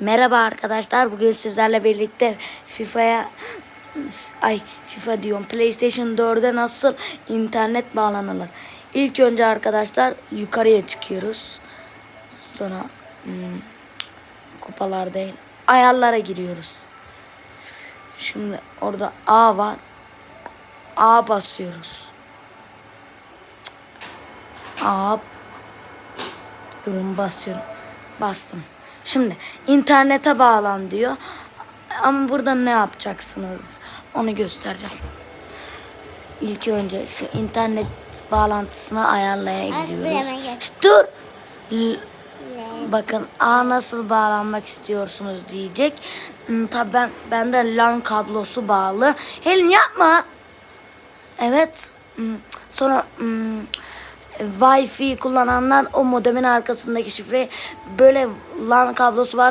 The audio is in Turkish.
Merhaba arkadaşlar. Bugün sizlerle birlikte FIFA'ya ay FIFA diyorum. PlayStation 4'e nasıl internet bağlanılır? İlk önce arkadaşlar yukarıya çıkıyoruz. Sonra hmm, kupalar değil. Ayarlara giriyoruz. Şimdi orada A var. A basıyoruz. A Durum basıyorum. Bastım. Şimdi internete bağlan diyor. Ama burada ne yapacaksınız? Onu göstereceğim. İlk önce şu internet bağlantısını ayarlaya gidiyoruz. Şşt, dur. L- Bakın A nasıl bağlanmak istiyorsunuz diyecek. Hmm, tabii ben bende LAN kablosu bağlı. Helin yapma. Evet. Hmm, Sonra hmm, Wi-Fi kullananlar o modemin arkasındaki şifreyi böyle LAN kablosu var